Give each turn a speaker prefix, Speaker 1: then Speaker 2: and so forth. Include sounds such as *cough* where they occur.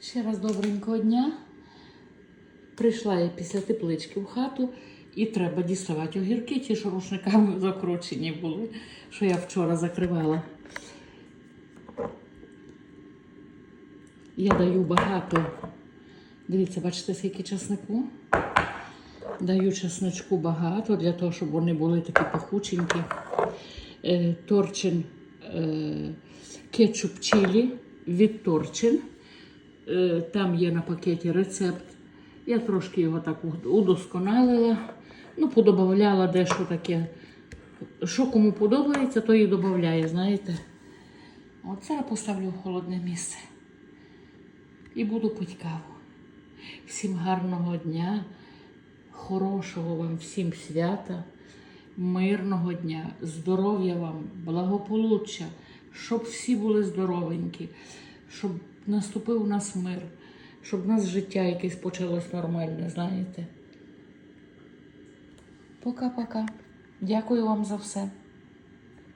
Speaker 1: Ще раз добренького дня. Прийшла я після теплички в хату і треба діставати огірки, ті, що рушниками *laughs* закручені були, що я вчора закривала. Я даю багато. Дивіться, бачите, скільки часнику? Даю чесночку багато для того, щоб вони були такі пахученькі. Е, торчин е, кетчуп чилі від торчин. Е, Там є на пакеті рецепт. Я трошки його так удосконалила. Ну, подобавляла дещо таке. Що кому подобається, то і додає, знаєте. Оце я поставлю в холодне місце. І буду пити каву. Всім гарного дня, хорошого вам всім свята, мирного дня, здоров'я вам, благополуччя, щоб всі були здоровенькі, щоб наступив у нас мир, щоб у нас життя якесь почалось нормальне, знаєте. Пока-пока. Дякую вам за все.